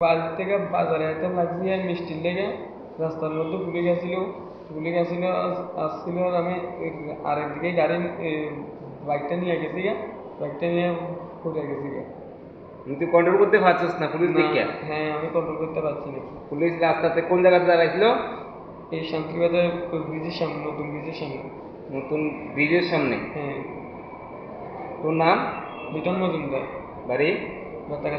বাড়ি থেকে বাজারে যেতে লাগছি আর মিষ্টির লেগে রাস্তার মধ্যে ভুলে গেছিল ভুলে গেছিল আসছিল আর আমি আরেক দিকে গাড়ি বাইকটা নিয়ে গেছি গা বাইকটা নিয়ে পড়ে গেছি গা। তুই কন্ট্রোল করতে পারছিস না পুলিশ দেখে হ্যাঁ আমি কন্ট্রোল করতে পারছি না। পুলিশ রাস্তাতে কোন জায়গাতে দাঁড়াইছিল? এই শান্তিবাজার ব্রিজের সামনে নতুন ব্রিজের সামনে। নতুন ব্রিজের সামনে? হ্যাঁ। তোর নাম? লিটন মজুমদার। বাড়ি? বাতাকা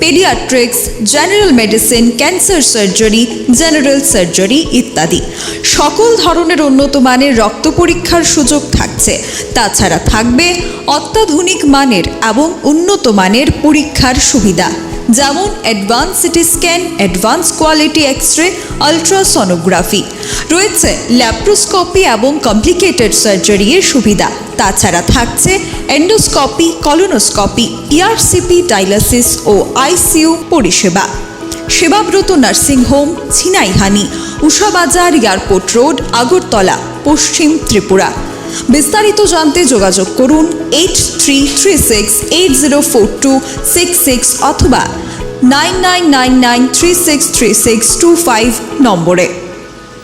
paediatrics general medicine cancer surgery general surgery ইত্যাদি। সকল ধরনের উন্নত মানের রক্ত পরীক্ষার সুযোগ থাকছে। তাছাড়া থাকবে অত্যাধুনিক মানের এবং উন্নত মানের পরীক্ষার সুবিধা। যেমন advance CT scan advance quality X ray ultrasonography রয়েছে ল্যাপ্রোস্কোপি এবং কমপ্লিকেটেড সার্জারির সুবিধা। তাছাড়া থাকছে এন্ডোস্কোপি, কলোনোস্কোপি ইআরসিপি ডায়ালিসিস ও আইসিইউ পরিষেবা। Sebabrata nursing home Chinaihani Ushabazar airport road, Agartala, পশ্চিম ত্রিপুরা। বিস্তারিত জানতে যোগাযোগ করুন eight three three six eight zero four two six six অথবা nine nine nine nine three six three six two five নম্বরে।